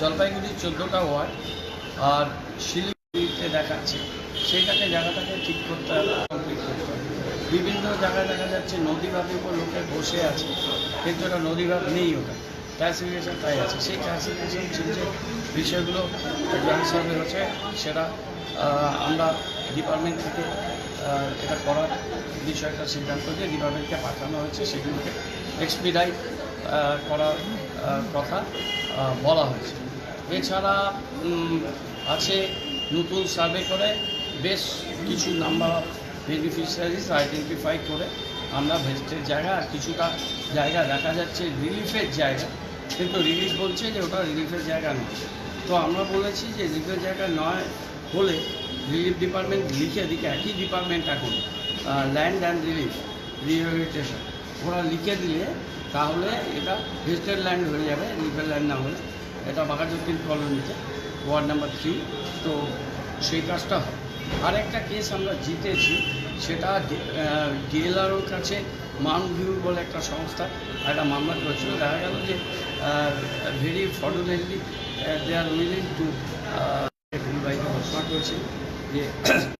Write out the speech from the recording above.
জলপাইগুড়ির চোদ্দোটা ওয়ার্ড, আর শিলিগুড়িতে দেখাচ্ছে। সেইটাকে জায়গাটাকে ঠিক করতে হবে। বিভিন্ন জায়গায় দেখা যাচ্ছে নদীভাগের উপর লোকে বসে আছে, কিন্তু ওটা নদীভাগ নেই ওটা। ক্লাসিফিকেশন তাই আছে। সেই ক্লাসিফিকেশন যে বিষয়গুলো জয়েন্ট সার্ভে হচ্ছে সেটা আমরা ডিপার্টমেন্ট থেকে এটা করার বিষয়টা সিদ্ধান্ত দিয়ে ডিপার্টমেন্টকে পাঠানো হয়েছে। সেগুলোকে এক্সপিডাইট করার কথা বলা হয়েছে। এছাড়া আছে নতুন সার্ভে করে বেশ কিছু নাম্বার অফ বেনিফিশিয়ারিজ আইডেন্টিফাই করে আমরা ভেস্টের জায়গা আর কিছুটা জায়গা দেখা যাচ্ছে রিলিফের জায়গা। কিন্তু রিলিফ বলছে যে ওটা রিলিফের জায়গা নয়। তো আমরা বলেছি যে রিলিফের জায়গা নয় হলে রিলিফ ডিপার্টমেন্ট লিখে দিকে একই ডিপার্টমেন্ট এখন ল্যান্ড অ্যান্ড রিলিফ রিহেবিলিটেশন ওরা লিখে দিলে তাহলে এটা ভেস্টেড ল্যান্ড হয়ে যাবে রিলিফের ল্যান্ড না হলে। এটা বাঘাযতীন কলোনিতে, ওয়ার্ড নাম্বার থ্রি। তো সেই কাজটা হয়। আর একটা কেস আমরা জিতেছি, সেটা ডিএলআরওর কাছে মাউন্ট ভিউ বলে একটা সংস্থা, একটা মামলা করেছিল। দেখা গেল যে very fortunately they are willing to ভুলবাইকে ঘোষণা করেছিল যে